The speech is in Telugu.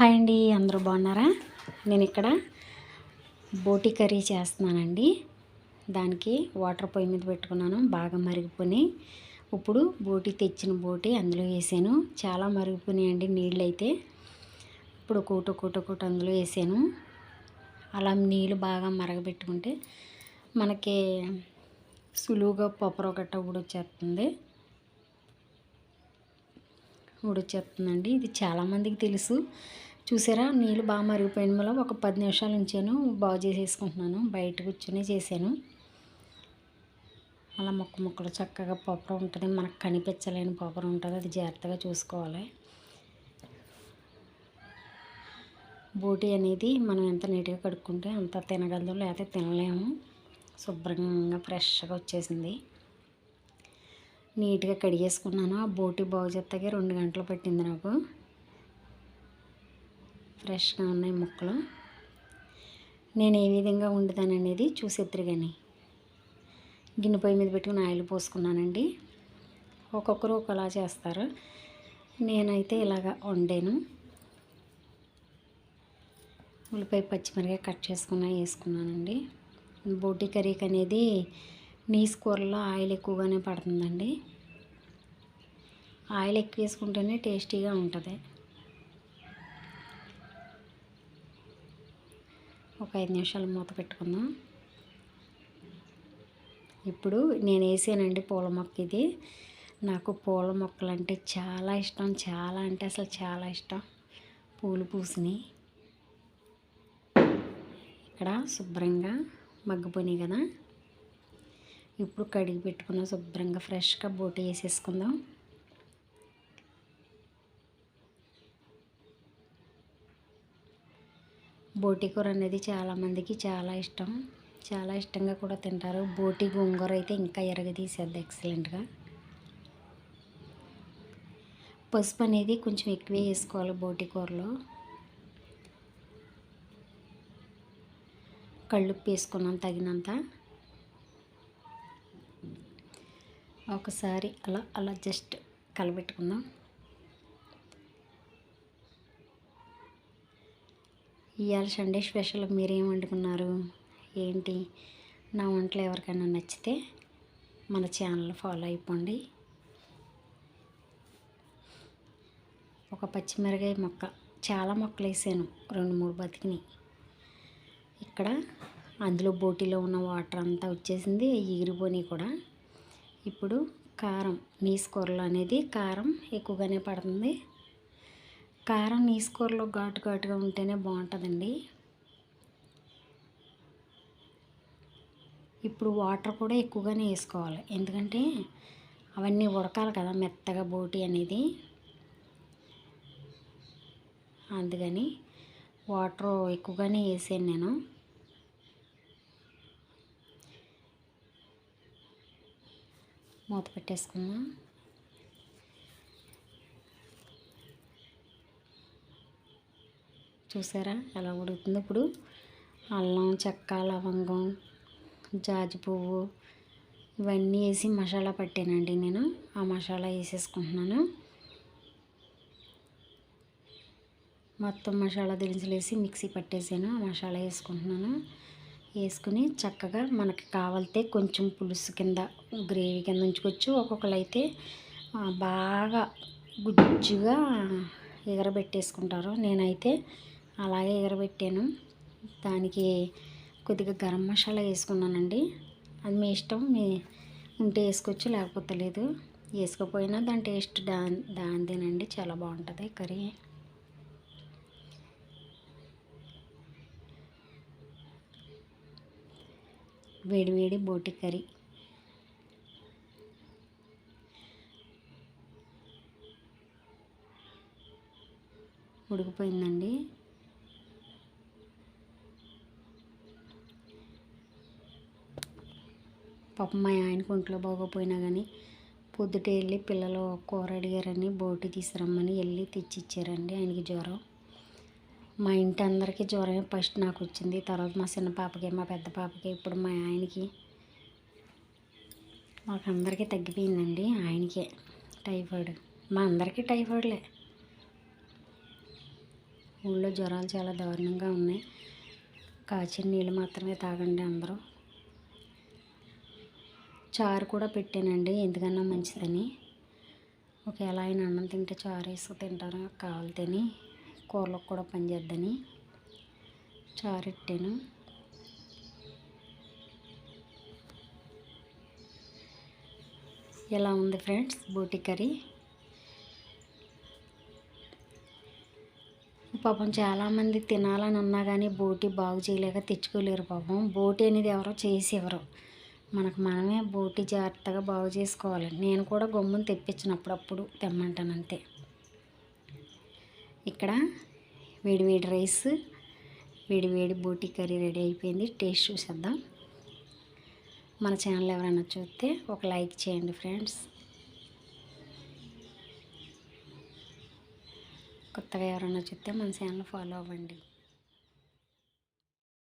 హాయ్ అండి అందరూ బాగున్నారా? నేను ఇక్కడ బోటి కర్రీ చేస్తున్నానండి. దానికి వాటర్ పొయ్యి మీద పెట్టుకున్నాను బాగా మరిగిపోయి ఇప్పుడు బోటి తెచ్చిన బోటి అందులో వేసాను. చాలా మరిగిపోయినాయండి నీళ్ళు అయితే ఇప్పుడు కూట కూట కూట అందులో వేసాను. అలా నీళ్ళు బాగా మరగబెట్టుకుంటే మనకి సులువుగా పొపరో గట్ట ఉడొచ్చేస్తుంది ఉడొచ్చేస్తుందండి ఇది చాలామందికి తెలుసు. చూసారా? నీళ్ళు బాగా మరిగిపోయిన వల్ల ఒక పది నిమిషాలు ఉంచాను బాగు చేసేసుకుంటున్నాను. బయట కూర్చొని చేశాను. అలా మొక్క మొక్కలు చక్కగా పప్పర ఉంటుంది. మనకు కనిపించలేని పప్పర ఉంటుంది. అది జాగ్రత్తగా చూసుకోవాలి. బోటి అనేది మనం ఎంత నీట్గా కడుక్కుంటే అంత తినగలదు. లేకపోతే తినలేము. శుభ్రంగా ఫ్రెష్గా వచ్చేసింది. నీట్గా కడిగేసుకున్నాను. ఆ బోటి బాగు చేస్తాకే రెండు గంటలు పట్టింది నాకు. ఫ్రెష్గా ఉన్నాయి ముక్కలు. నేను ఏ విధంగా వండుతాను అనేది చూసేద్దరు కానీ గిన్నె పొయ్యి మీద పెట్టుకుని ఆయిల్ పోసుకున్నానండి. ఒక్కొక్కరు ఒకలా చేస్తారు. నేనైతే ఇలాగ వండాను. ఉల్లిపాయ పచ్చిమిరకాయ కట్ చేసుకున్నా వేసుకున్నానండి. బోటి కర్రీకి అనేది నీసు కూరలో ఆయిల్ ఎక్కువగానే పడుతుందండి. ఆయిల్ ఎక్కువ వేసుకుంటేనే టేస్టీగా ఉంటుంది. ఒక ఐదు నిమిషాలు మూత పెట్టుకుందాం. ఇప్పుడు నేను వేసానండి పూల మొక్క ఇది. నాకు పూల మొక్కలు అంటే చాలా ఇష్టం. చాలా అంటే అసలు చాలా ఇష్టం. పూలు పూసినాయి ఇక్కడ శుభ్రంగా మగ్గిపోయినాయి కదా. ఇప్పుడు కడిగి పెట్టుకున్న శుభ్రంగా ఫ్రెష్గా బోటి వేసేసుకుందాం. బోటి కూర అనేది చాలామందికి చాలా ఇష్టం. చాలా ఇష్టంగా కూడా తింటారు. బోటి గోంగూర అయితే ఇంకా ఎరగదీసేది ఎక్సలెంట్గా పసుపు అనేది కొంచెం ఎక్కువే వేసుకోవాలి బోటి కూరలో. కళ్ళుప్పు వేసుకున్నాం తగినంత. ఒకసారి అలా అలా జస్ట్ కలబెట్టుకుందాం. ఇవాళ సండే స్పెషల్ మీరేం వండుకున్నారు? ఏంటి? నా వంటలు ఎవరికైనా నచ్చితే మన ఛానల్ ఫాలో అయిపోండి. ఒక పచ్చిమిరకాయ మొక్క. చాలా మొక్కలు వేసాను. రెండు మూడు బతికిని ఇక్కడ అందులో బోటీలో ఉన్న వాటర్ అంతా వచ్చేసింది. ఎగిరిపోయినాయి కూడా. ఇప్పుడు కారం. నీసుకూరలు అనేది కారం ఎక్కువగానే పడుతుంది. కారం నీసుకూరలో ఘాటు ఘాటుగా ఉంటేనే బాగుంటుందండి. ఇప్పుడు వాటర్ కూడా ఎక్కువగానే వేసుకోవాలి. ఎందుకంటే అవన్నీ ఉడకాలి కదా మెత్తగా బోటి అనేది. అందుకని వాటర్ ఎక్కువగానే వేసాను నేను. మూత పెట్టేసుకుందాం. చూసారా ఎలా ఉడుకుతుంది? ఇప్పుడు అల్లం చెక్క లవంగం జాజి పువ్వు ఇవన్నీ వేసి మసాలా పట్టానండి నేను. ఆ మసాలా వేసేసుకుంటున్నాను. మొత్తం మసాలా దినుసులు వేసి మిక్సీ పట్టేసాను. ఆ మసాలా వేసుకుంటున్నాను. వేసుకుని చక్కగా మనకి కావాలితే కొంచెం పులుసు కింద గ్రేవీ కింద ఉంచుకోవచ్చు. ఒక్కొక్కరు అయితే బాగా గుజ్జుగా ఎగరబెట్టేసుకుంటారు. నేనైతే అలాగే ఎగరబెట్టాను. దానికి కొద్దిగా గరం మసాలా వేసుకున్నానండి. అది మీ ఇష్టం మీ ఉంటే వేసుకోవచ్చు లేకపోతే లేదు. వేసుకోపోయినా దాని టేస్ట్ దా దానిదేనండి చాలా బాగుంటుంది కర్రీ. వేడివేడి బోటి కర్రీ. ఉడికిపోయిందండి. పాపం మా ఆయనకు ఒంట్లో బాగోపోయినా కానీ పొద్దుటే వెళ్ళి పిల్లలు కూర అడిగారని బోటి తీసుకురమ్మని వెళ్ళి తెచ్చిచ్చారండి ఆయనకి జ్వరం. మా ఇంటి అందరికీ జ్వరం ఫస్ట్ నాకు వచ్చింది. తర్వాత మా చిన్న పాపకి మా పెద్ద పాపకి ఇప్పుడు మా ఆయనకి. మాకందరికీ తగ్గిపోయిందండి ఆయనకే టైఫాయిడ్. మా అందరికీ టైఫాయిడ్లే. ఊళ్ళో జ్వరాలు చాలా దారుణంగా ఉన్నాయి. కాచిన నీళ్ళు మాత్రమే తాగండి అందరూ. చారు కూడా పెట్టానండి ఎందుకన్నా మంచిదని. ఒకవేళ ఆయన అన్నం తింటే చారు వేసుకు తింటారు? కావాలితేని కూరలకు కూడా పనిచేద్దని చారు పెట్టాను. ఎలా ఉంది ఫ్రెండ్స్ బోటి కర్రీ? పాపం చాలామంది తినాలని ఉన్నా కానీ బోటి బాగు చేయలేక తెచ్చుకోలేరు పాపం. బోటి అనేది ఎవరో చేసి ఎవరు మనకు మనమే బోటి జాగ్రత్తగా బాగు చేసుకోవాలి. నేను కూడా గమ్మును తెప్పించినప్పుడప్పుడు తెమ్మంటాను అంతే ఇక్కడ వేడివేడి రైస్ వేడివేడి బోటి కర్రీ రెడీ అయిపోయింది. టేస్ట్ చూసేద్దాం. మన ఛానల్ ఎవరైనా చూస్తే ఒక లైక్ చేయండి ఫ్రెండ్స్. కొత్తగా ఎవరైనా చూస్తే మన ఛానల్ ఫాలో అవ్వండి.